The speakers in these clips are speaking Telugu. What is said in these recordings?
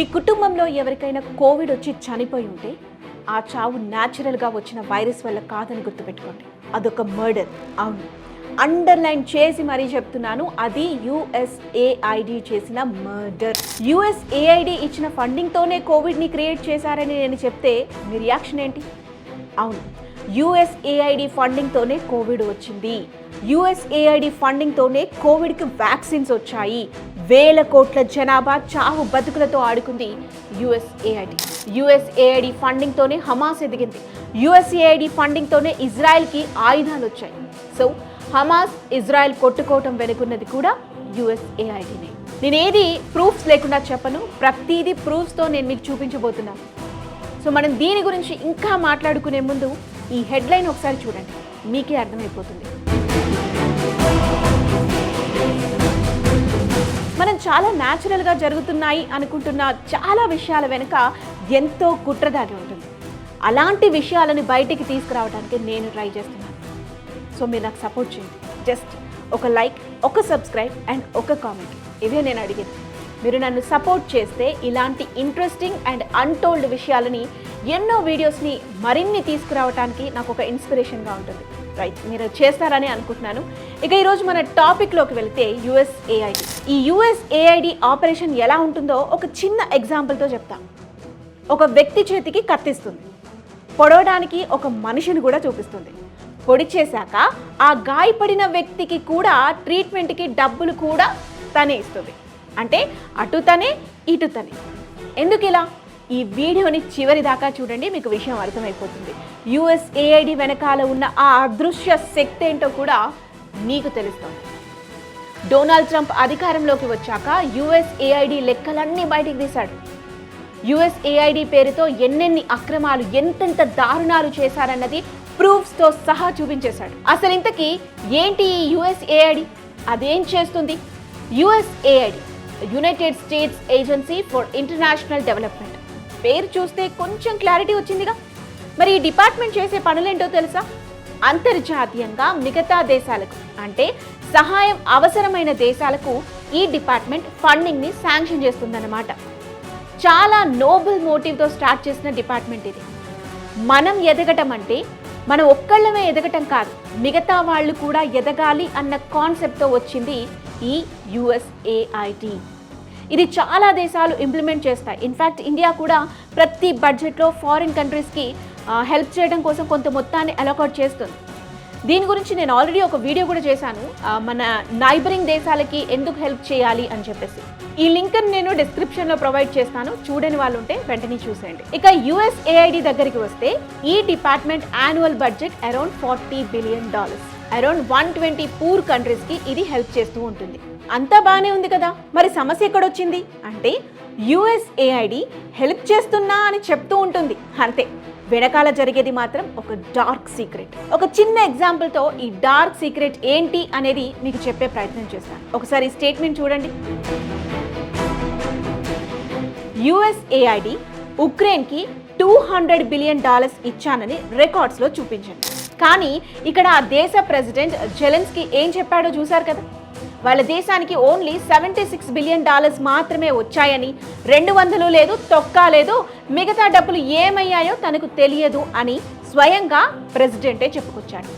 మీ కుటుంబంలో ఎవరికైనా కోవిడ్ వచ్చి చనిపోయి ఉంటే ఆ చావు న్యాచురల్గా వచ్చిన వైరస్ వల్ల కాదని గుర్తుపెట్టుకోండి. అదొక మర్డర్ అవును. అండర్లైన్ చేసి మరీ చెప్తున్నాను. అది యుఎస్ఏఐడి చేసిన మర్డర్ యుఎస్ఏఐడి ఇచ్చిన ఫండింగ్తోనే కోవిడ్ని క్రియేట్ చేశారని నేను చెప్తే మీ రియాక్షన్ ఏంటి? అవును. యుఎస్ఏఐడి ఫండింగ్తోనే కోవిడ్ వచ్చింది. యుఎస్ఏఐడి ఫండింగ్తోనే కోవిడ్కి వ్యాక్సిన్స్ వచ్చాయి. వేల కోట్ల జనాభా చావు బతుకులతో ఆడుకుంది యుఎస్ఏఐడి. యుఎస్ఏఐడి ఫండింగ్తోనే హమాస్ ఎదిగింది. యుఎస్ఏఐడి ఫండింగ్తోనే ఇజ్రాయెల్కి ఆయుధాలు వచ్చాయి. సో హమాస్ ఇజ్రాయెల్ కొట్టుకోవటం వెనుకున్నది కూడా యుఎస్ఏఐడినే. నేను ఏది ప్రూఫ్స్ లేకుండా చెప్పను ప్రతిదీ ప్రూఫ్స్తో నేను మీకు చూపించబోతున్నాను సో మనం దీని గురించి ఇంకా మాట్లాడుకునే ముందు ఈ హెడ్లైన్ ఒకసారి చూడండి. మీకే అర్థమైపోతుంది. మనం చాలా న్యాచురల్గా జరుగుతున్నాయి అనుకుంటున్న చాలా విషయాల వెనుక ఎంతో కుట్ర దాగి ఉంటుంది. అలాంటి విషయాలను బయటికి తీసుకురావడానికి నేను ట్రై చేస్తున్నాను. సో మీరు నాకు సపోర్ట్ చేయండి. జస్ట్ ఒక లైక్ ఒక సబ్స్క్రైబ్ అండ్ ఒక కామెంట్ ఇవే నేను అడిగేది. మీరు నన్ను సపోర్ట్ చేస్తే ఇలాంటి ఇంట్రెస్టింగ్ అండ్ అన్టోల్డ్ విషయాలని ఎన్నో వీడియోస్ని మరిన్ని తీసుకురావడానికి నాకు ఒక ఇన్స్పిరేషన్గా ఉంటుంది. రైట్ మీరు చేస్తారని అనుకుంటున్నాను. ఇక ఈరోజు మన టాపిక్లోకి వెళితే యుఎస్ఏఐడి ఈ యుఎస్ఏఐడి ఆపరేషన్ ఎలా ఉంటుందో ఒక చిన్న ఎగ్జాంపుల్తో చెప్తాం ఒక వ్యక్తి చేతికి కత్తిస్తుంది. పొడవడానికి ఒక మనిషిని కూడా చూపిస్తుంది. పొడి చేశాక ఆ గాయపడిన వ్యక్తికి కూడా ట్రీట్మెంట్కి డబ్బులు కూడా తనే ఇస్తుంది. అంటే అటు తనే ఇటు తనే. ఎందుకు ఇలా ఈ వీడియోని చివరి దాకా చూడండి మీకు విషయం అర్థమైపోతుంది. యుఎస్ఏఐడి వెనకాల ఉన్న ఆ అదృశ్య శక్తి ఏంటో కూడా మీకు తెలుస్తుంది. డొనాల్డ్ ట్రంప్ అధికారంలోకి వచ్చాక యుఎస్ఏఐడి లెక్కలన్నీ బయటికి తీశాడు. యుఎస్ఏఐడి పేరుతో ఎన్నెన్ని అక్రమాలు ఎంతెంత దారుణాలు చేశారన్నది ప్రూఫ్స్తో సహా చూపించేశాడు. అసలు ఇంతకీ ఏంటి ఈ యుఎస్ఏఐడి అదేం చేస్తుంది? USAID United States agency for international development పేరు చూస్తే కొంచెం క్లారిటీ వచ్చిందిగా. మరి ఈ డిపార్ట్మెంట్ చేసే పనులేంటో తెలుసా? అంతర్జాతీయంగా మిగతా దేశాలకు అంటే సహాయం అవసరమైన దేశాలకు ఈ డిపార్ట్మెంట్ ఫండింగ్ని శాంక్షన్ చేస్తుందన్నమాట. చాలా నోబుల్ మోటివ్తో స్టార్ట్ చేసిన డిపార్ట్మెంట్ ఇది. మనం ఎదగటం అంటే మనం ఒక్కళ్ళమే ఎదగటం కాదు మిగతా వాళ్ళు కూడా ఎదగాలి అన్న కాన్సెప్ట్తో వచ్చింది ఈ యుఎస్ఏఐటి ఇది చాలా దేశాలు ఇంప్లిమెంట్ చేస్తాయి. ఇన్ఫ్యాక్ట్ ఇండియా కూడా ప్రతి బడ్జెట్లో ఫారిన్ కంట్రీస్కి హెల్ప్ చేయడం కోసం కొంత మొత్తాన్ని అలొకేట్ చేస్తుంది. దీని గురించి నేను ఆల్రెడీ ఒక వీడియో కూడా చేశాను. మన నైబరింగ్ దేశాలకి ఎందుకు హెల్ప్ చేయాలి అని చెప్పేసి. ఈ లింక్ నేను డిస్క్రిప్షన్లో ప్రొవైడ్ చేస్తాను. చూడని వాళ్ళు ఉంటే వెంటనే చూసేయండి. ఇక యుఎస్ఏఐడి దగ్గరికి వస్తే ఈ department annual budget around forty billion dollars around one twenty poor కంట్రీస్కి ఇది హెల్ప్ చేస్తూ ఉంటుంది. అంతా బాగానే ఉంది కదా? మరి సమస్య ఎక్కడొచ్చింది? అంటే యుఎస్ఏఐడి హెల్ప్ చేస్తున్నా అని చెప్తూ ఉంటుంది. అంతే. వెనకాల జరిగేది మాత్రం ఒక డార్క్ సీక్రెట్. ఒక చిన్న ఎగ్జాంపుల్తో ఈ డార్క్ సీక్రెట్ ఏంటి అనేది మీకు చెప్పే ప్రయత్నం చేస్తాను. ఒకసారి స్టేట్మెంట్ చూడండి. యుఎస్ఏఐడి ఉక్రెయిన్కి టూ హండ్రెడ్ బిలియన్ డాలర్స్ ఇచ్చానని రికార్డ్స్లో చూపించండి. కానీ ఇక్కడ ఆ దేశ ప్రెసిడెంట్ జెలెన్స్కి ఏం చెప్పాడో చూశారు కదా? వాళ్ళ దేశానికి only seventy six billion dollars మాత్రమే వచ్చాయని రెండు వందలు లేదు తొక్క లేదు మిగతా డబ్బులు ఏమయ్యాయో తనకు తెలియదు అని స్వయంగా ప్రెసిడెంటే చెప్పుకొచ్చాడు.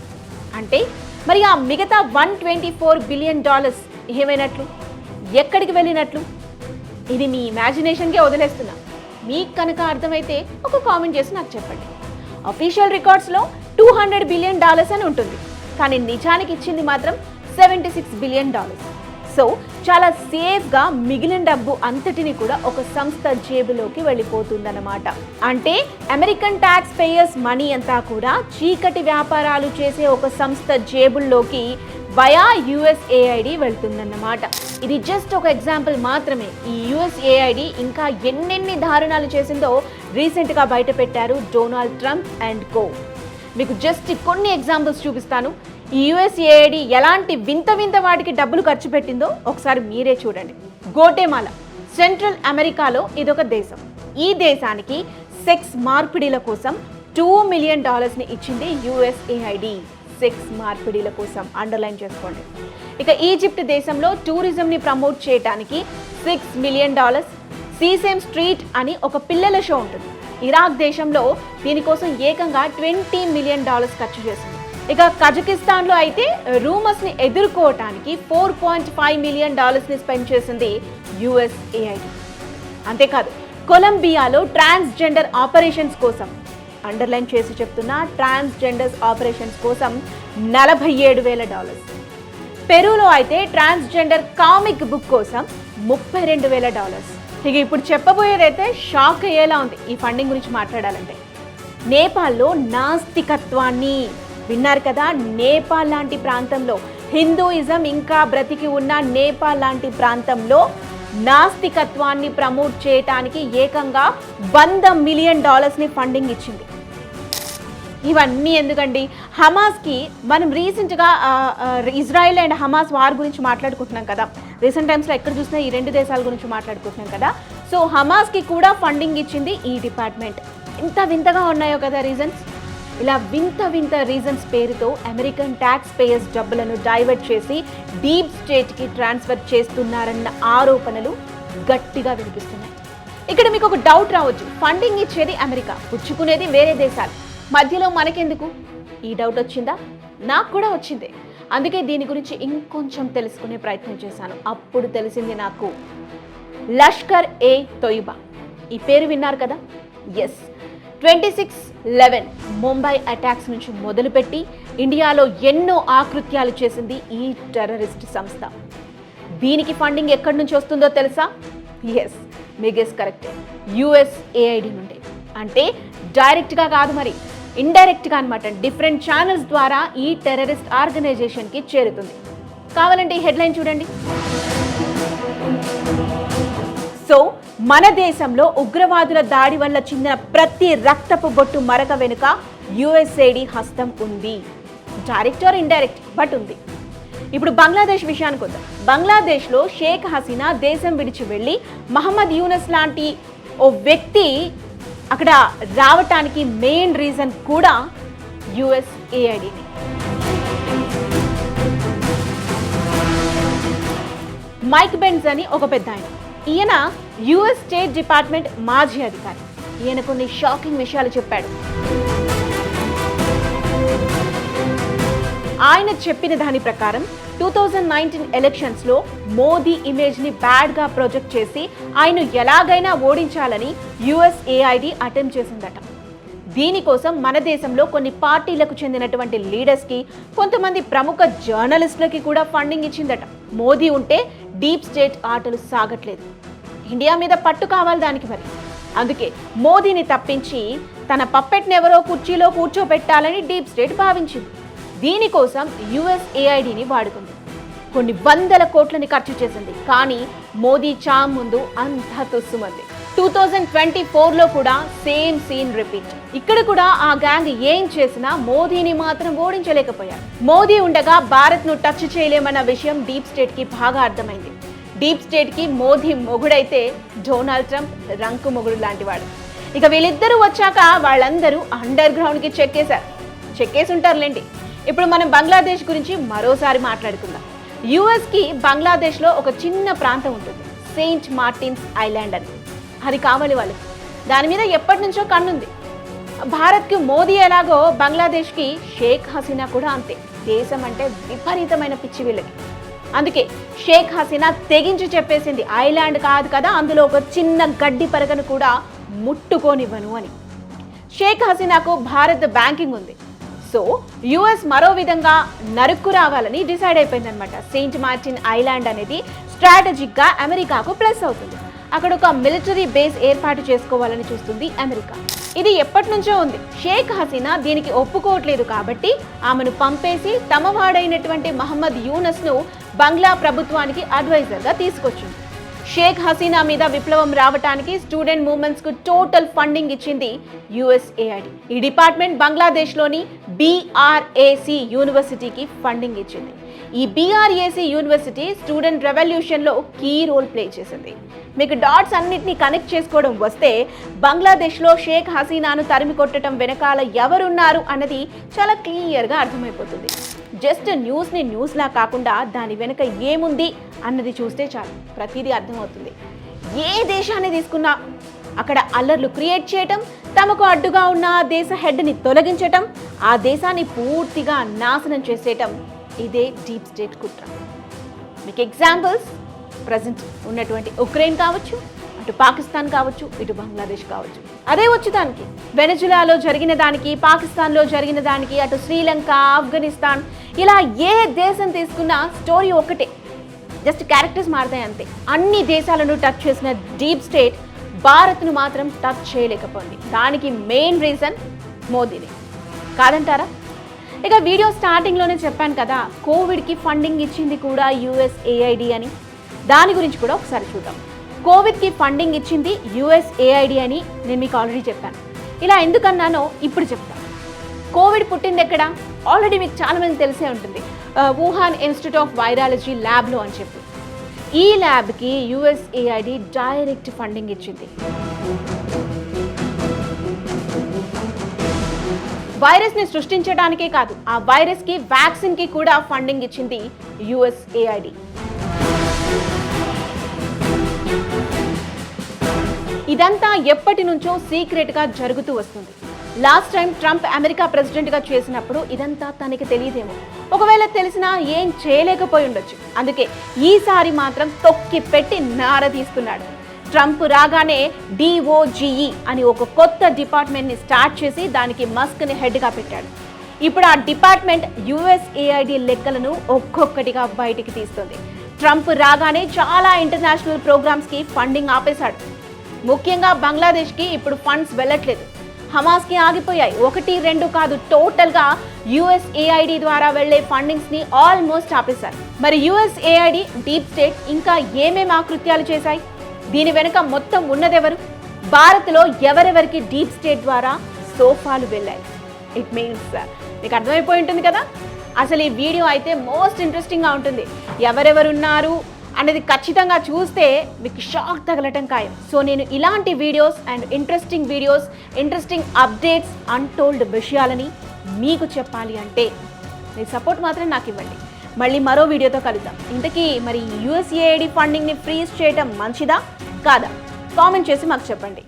అంటే మరి ఆ మిగతా one twenty four billion dollars ఏమైనట్లు? ఎక్కడికి వెళ్ళినట్లు? ఇది మీ ఇమాజినేషన్కే వదిలేస్తున్నా. మీకు కనుక అర్థమైతే ఒక కామెంట్ చేసి నాకు చెప్పండి. అఫీషియల్ రికార్డ్స్లో టూ హండ్రెడ్ బిలియన్ డాలర్స్ అని ఉంటుంది. కానీ నిజానికి ఇచ్చింది మాత్రం seventy six billion dollars. So చాలా సేఫ్గా మిగిలిన డబ్బు అంతటిని కూడా ఒక సంస్థ జేబులోకి వెళ్ళిపోతుందన్నమాట. అంటే అమెరికన్ ట్యాక్స్ పేయర్స్ మనీ అంతా కూడా చీకటి వ్యాపారాలు చేసే ఒక సంస్థ జేబుల్లోకి వయా యుఎస్ఏఐడి వెళ్తుందన్నమాట. ఇది జస్ట్ ఒక ఎగ్జాంపుల్ మాత్రమే. ఈ యుఎస్ఏఐడి ఇంకా ఎన్నెన్ని దారుణాలు చేసిందో రీసెంట్గా బయట పెట్టారు డొనాల్డ్ ట్రంప్ అండ్ కో మీకు జస్ట్ కొన్ని ఎగ్జాంపుల్స్ చూపిస్తాను. ఈ యుఎస్ఏఐడి ఎలాంటి వింత వింత వాటికి డబ్బులు ఖర్చు పెట్టిందో ఒకసారి మీరే చూడండి. గోటెమాల సెంట్రల్ అమెరికాలో ఇదొక దేశం. ఈ దేశానికి సెక్స్ మార్పిడిల కోసం టూ మిలియన్ డాలర్స్ని ఇచ్చింది యుఎస్ఏఐడి సెక్స్ మార్పిడిల కోసం అండర్లైన్ చేసుకోండి. ఇక ఈజిప్ట్ దేశంలో టూరిజంని ప్రమోట్ చేయడానికి six million dollars sesame street అని ఒక పిల్లల షో ఉంటుంది. ఇరాక్ దేశంలో దీనికోసం ఏకంగా ట్వంటీ మిలియన్ డాలర్స్ ఖర్చు చేసింది. ఇక కజకిస్తాన్లో అయితే రూమర్స్ని ఎదుర్కోవటానికి ఫోర్ పాయింట్ ఫైవ్ మిలియన్ డాలర్స్ని స్పెండ్ చేసింది యుఎస్ఏఐడి అంతేకాదు కొలంబియాలో ట్రాన్స్జెండర్ ఆపరేషన్స్ కోసం అండర్లైన్ చేసి చెప్తున్న ట్రాన్స్జెండర్స్ ఆపరేషన్స్ కోసం నలభై ఏడు వేల డాలర్స్. పెరూలో అయితే ట్రాన్స్జెండర్ కామిక్ బుక్ కోసం ముప్పై రెండు వేల డాలర్స్. ఇక ఇప్పుడు చెప్పబోయేదైతే షాక్ అయ్యేలా ఉంది ఈ ఫండింగ్ గురించి మాట్లాడాలంటే. నేపాల్లో నాస్తికత్వాన్ని విన్నారు కదా నేపాల్ లాంటి ప్రాంతంలో. హిందూయిజం ఇంకా బ్రతికి ఉన్న నేపాల్ లాంటి ప్రాంతంలో నాస్తికత్వాన్ని ప్రమోట్ చేయటానికి ఏకంగా వంద మిలియన్ డాలర్స్ని ఫండింగ్ ఇచ్చింది. ఇవన్నీ ఎందుకండి? హమాస్కి మనం రీసెంట్గా ఇజ్రాయెల్ అండ్ హమాస్ వార్ గురించి మాట్లాడుకుంటున్నాం కదా. రీసెంట్ టైమ్స్లో ఎక్కడ చూసినా ఈ రెండు దేశాల గురించి మాట్లాడుకుంటున్నాం కదా. సో హమాస్కి కూడా ఫండింగ్ ఇచ్చింది ఈ డిపార్ట్మెంట్ ఇంత వింతగా ఉన్నాయో కదా రీజన్స్ ఇలా వింత వింత రీజన్స్ పేరుతో అమెరికన్ ట్యాక్స్ పేయర్స్ డబ్బులను డైవర్ట్ చేసి డీప్ స్టేట్కి ట్రాన్స్ఫర్ చేస్తున్నారన్న ఆరోపణలు గట్టిగా వినిపిస్తున్నాయి. ఇక్కడ మీకు ఒక డౌట్ రావచ్చు. ఫండింగ్ ఇచ్చేది అమెరికా పుచ్చుకునేది వేరే దేశాలు. మధ్యలో మనకెందుకు? ఈ డౌట్ వచ్చిందా? నాకు కూడా వచ్చింది. అందుకే దీని గురించి ఇంకొంచెం తెలుసుకునే ప్రయత్నం చేశాను. అప్పుడు తెలిసింది నాకు లష్కర్ ఏ తొయిబా. ఈ పేరు విన్నారు కదా? Yes twenty six eleven Mumbai attacks నుంచి మొదలుపెట్టి ఇండియాలో ఎన్నో ఆకృత్యాలు చేసింది ఈ టెర్రరిస్ట్ సంస్థ. దీనికి ఫండింగ్ ఎక్కడి నుంచి వస్తుందో తెలుసా? ఎస్ మిగెస్ కరెక్ట్ కరెక్టే యుఎస్ఏఐడి నుండి. అంటే డైరెక్ట్గా కాదు మరి. ఇండైరెక్ట్గా అనమాట డిఫరెంట్ ఛానల్స్ ద్వారా ఈ టెర్రరిస్ట్ ఆర్గనైజేషన్కి చేరుతుంది. కావాలంటే ఈ హెడ్లైన్ చూడండి. సో మన దేశంలో ఉగ్రవాదుల దాడి వల్ల చెందిన ప్రతి రక్తపు బొట్టు మరక వెనుక యుఎస్ఏడి హస్తం ఉంది. డైరెక్ట్ ఆర్ ఇండైరెక్ట్ బట్ ఉంది. ఇప్పుడు బంగ్లాదేశ్ విషయానికి వద్దాం. బంగ్లాదేశ్లో షేక్ హసీనా దేశం విడిచి వెళ్ళి మహమ్మద్ యూనస్ లాంటి ఓ వ్యక్తి అక్కడ రావటానికి మెయిన్ రీజన్ కూడా యుఎస్ఏఐడిని మైక్ బెన్స్ అని ఒక పెద్ద ఆయన. ఈయన యుఎస్ స్టేట్ డిపార్ట్మెంట్ మాజీ అధికారి. ఈయన కొన్ని షాకింగ్ విషయాలు చెప్పాడు. ఆయన చెప్పిన దాని ప్రకారం టూ థౌజండ్ నైన్టీన్ ఎలక్షన్స్లో మోదీ ఇమేజ్ని బ్యాడ్గా ప్రొజెక్ట్ చేసి ఆయన ఎలాగైనా ఓడించాలని యుఎస్ఏఐడి అటెంప్ట్ చేసిందట. దీనికోసం మన దేశంలో కొన్ని పార్టీలకు చెందినటువంటి లీడర్స్కి కొంతమంది ప్రముఖ జర్నలిస్టులకి కూడా ఫండింగ్ ఇచ్చిందట. మోదీ ఉంటే డీప్ స్టేట్ ఆటలు సాగట్లేదు. ఇండియా మీద పట్టు కావాలి దానికి మరి. అందుకే మోదీని తప్పించి తన పప్పెట్ని ఎవరో కుర్చీలో కూర్చోబెట్టాలని డీప్ స్టేట్ భావించింది. దీనికోసం యుఎస్ఏఐడిని వాడుకుంది కొన్ని వందల కోట్లని ఖర్చు చేసింది. కానీ మోదీ చామ్ ముందు అంతా తుస్సుమంది. టూ థౌజండ్ ట్వంటీ ఫోర్లో కూడా సేమ్ సీన్ రిపీట్. ఇక్కడ కూడా ఆ గ్యాంగ్ ఏం చేసినా మోదీని మాత్రం ఓడించలేకపోయారు. మోదీ ఉండగా భారత్ను టచ్ చేయలేమన్న విషయం డీప్ స్టేట్కి బాగా అర్థమైంది. డీప్ స్టేట్కి మోదీ మొగుడైతే డొనాల్డ్ ట్రంప్ రంకు మొగుడు లాంటివాడు. ఇక వీళ్ళిద్దరూ వచ్చాక వాళ్ళందరూ అండర్ గ్రౌండ్కి చెక్కేశారు. చెక్కేసి ఉంటారులేండి ఇప్పుడు మనం బంగ్లాదేశ్ గురించి మరోసారి మాట్లాడుకుందాం. యుఎస్కి బంగ్లాదేశ్లో ఒక చిన్న ప్రాంతం ఉంటుంది. సెయింట్ మార్టిన్స్ ఐలాండ్ అని. అది కావాలి వాళ్ళకి. దాని మీద ఎప్పటి నుంచో కన్నుంది. భారత్కి మోదీ ఎలాగో బంగ్లాదేశ్కి షేక్ హసీనా కూడా అంతే. దేశం అంటే విపరీతమైన పిచ్చి వీళ్ళకి. అందుకే షేక్ హసీనా తెగించి చెప్పేసింది. ఐలాండ్ కాదు కదా అందులో ఒక చిన్న గడ్డి పరగను కూడా ముట్టుకోనివ్వను అని. షేక్ హసీనాకు భారత్ బ్యాంకింగ్ ఉంది. సో యుఎస్ మరో విధంగా నరుక్కు రావాలని డిసైడ్ అయిపోయిందనమాట సెయింట్ మార్టిన్ ఐలాండ్ అనేది స్ట్రాటజిక్గా అమెరికాకు ప్లస్ అవుతుంది. అక్కడ ఒక మిలిటరీ బేస్ ఏర్పాటు చేసుకోవాలని చూస్తుంది అమెరికా. ఇది ఎప్పటి నుంచో ఉంది. షేక్ హసీనా దీనికి ఒప్పుకోవట్లేదు కాబట్టి ఆమెను పంపేసి తమ వాడైనటువంటి మహమ్మద్ యూనస్ను బంగ్లా ప్రభుత్వానికి అడ్వైజర్గా తీసుకొచ్చింది. షేక్ హసీనా మీద విప్లవం రావటానికి స్టూడెంట్ మూవ్మెంట్స్కు టోటల్ ఫండింగ్ ఇచ్చింది యుఎస్ఏఐడి. ఈ డిపార్ట్మెంట్ బంగ్లాదేశ్లోని బీఆర్ఏసి యూనివర్సిటీకి ఫండింగ్ ఇచ్చింది. ఈ బీఆర్ఏసీ యూనివర్సిటీ స్టూడెంట్ రెవల్యూషన్లో కీ రోల్ ప్లే చేసింది. మీకు డాట్స్ అన్నిటిని కనెక్ట్ చేసుకోవడం వస్తే బంగ్లాదేశ్లో షేక్ హసీనాను తరిమి కొట్టడం వెనకాల ఎవరున్నారు అన్నది చాలా క్లియర్గా అర్థమైపోతుంది. జస్ట్ న్యూస్ని న్యూస్లా కాకుండా దాని వెనుక ఏముంది అన్నది చూస్తే చాలు. ప్రతిదీ అర్థమవుతుంది. ఏ దేశాన్ని తీసుకున్నా అక్కడ అల్లర్లు క్రియేట్ చేయటం తమకు అడ్డుగా ఉన్న ఆ దేశ హెడ్ని తొలగించటం ఆ దేశాన్ని పూర్తిగా నాశనం చేసేయటం ఇదే డీప్ స్టేట్ కుట్ర. మీకు ఎగ్జాంపుల్స్? ప్రజెంట్ ఉన్నటువంటి ఉక్రెయిన్ కావచ్చు అటు పాకిస్తాన్ కావచ్చు ఇటు బంగ్లాదేశ్ కావచ్చు. అదే వచ్చి దానికి వెనజులాలో జరిగిన దానికి పాకిస్తాన్లో జరిగిన దానికి అటు శ్రీలంక ఆఫ్ఘనిస్తాన్ ఇలా ఏ దేశం తీసుకున్నా స్టోరీ ఒకటే జస్ట్ క్యారెక్టర్స్ మారుతాయి అంతే. అన్ని దేశాలను టచ్ చేసిన డీప్ స్టేట్ భారత్ను మాత్రం టచ్ చేయలేకపోయింది. దానికి మెయిన్ రీజన్ మోదీని. కాదంటారా? ఇక వీడియో స్టార్టింగ్లోనే చెప్పాను కదా కోవిడ్కి ఫండింగ్ ఇచ్చింది కూడా యుఎస్ఏఐడి అని. దాని గురించి కూడా ఒకసారి చూద్దాం. కోవిడ్కి ఫండింగ్ ఇచ్చింది యుఎస్ఏఐడి అని నేను మీకు ఆల్రెడీ చెప్పాను. ఇలా ఎందుకన్నానో ఇప్పుడు చెప్తాను. కోవిడ్ పుట్టింది ఎక్కడ? ఆల్రెడీ మీకు చాలామంది తెలిసే ఉంటుంది. వుహాన్ ఇన్స్టిట్యూట్ ఆఫ్ వైరాలజీ ల్యాబ్లో అని చెప్పి. ఈ ల్యాబ్కి యుఎస్ఏఐడి డైరెక్ట్ ఫండింగ్ ఇచ్చింది. వైరస్ని సృష్టించడానికే కాదు ఆ వైరస్కి వ్యాక్సిన్కి కూడా ఫండింగ్ ఇచ్చింది యుఎస్ఏఐడి. ఇదంతా ఎప్పటి నుంచో సీక్రెట్గా జరుగుతూ వస్తుంది. లాస్ట్ టైం ట్రంప్ అమెరికా ప్రెసిడెంట్గా చేసినప్పుడు ఇదంతా తనకి తెలియదేమో. ఒకవేళ తెలిసినా ఏం చేయలేకపోయి ఉండొచ్చు. అందుకే ఈసారి మాత్రం తొక్కి పెట్టి నార తీస్తున్నాడు. ట్రంప్ రాగానే డిఓజీఈ అని ఒక కొత్త డిపార్ట్మెంట్ని స్టార్ట్ చేసి దానికి మస్క్ని హెడ్గా పెట్టాడు. ఇప్పుడు ఆ డిపార్ట్మెంట్ యుఎస్ఏఐడి లెక్కలను ఒక్కొక్కటిగా బయటికి తీస్తుంది. ట్రంప్ రాగానే చాలా ఇంటర్నేషనల్ ప్రోగ్రామ్స్కి ఫండింగ్ ఆపేశాడు. ముఖ్యంగా బంగ్లాదేశ్కి ఇప్పుడు ఫండ్స్ వెళ్ళట్లేదు. హమాస్కి ఆగిపోయాయి. ఒకటి రెండు కాదు టోటల్గా యుఎస్ఏఐడి ద్వారా వెళ్ళే ఫండింగ్స్ని ఆల్మోస్ట్ ఆపేశారు. మరి యుఎస్ఏఐడి డీప్ స్టేట్ ఇంకా ఏమేమి ఆకృత్యాలు చేశాయి? దీని వెనుక మొత్తం ఉన్నదెవరు? భారత్లో ఎవరెవరికి డీప్ స్టేట్ ద్వారా సోఫాలు వెళ్ళాయి? ఇట్ మీన్స్ uh, మీకు అర్థమైపోయి ఉంటుంది కదా? అసలు ఈ వీడియో అయితే మోస్ట్ ఇంట్రెస్టింగ్గా ఉంటుంది. ఎవరెవరున్నారు అనేది ఖచ్చితంగా చూస్తే మీకు షాక్ తగలటం ఖాయం. సో నేను ఇలాంటి videos and interesting videos interesting updates untold విషయాలని మీకు చెప్పాలి అంటే మీ సపోర్ట్ మాత్రం నాకు ఇవ్వండి. మళ్ళీ మరో వీడియోతో కలుద్దాం. ఇంతకీ మరి యూఎస్ఏఐడి ఫండింగ్ని ఫ్రీజ్ చేయటం మంచిదా? కాదా? కామెంట్ చేసి మాకు చెప్పండి.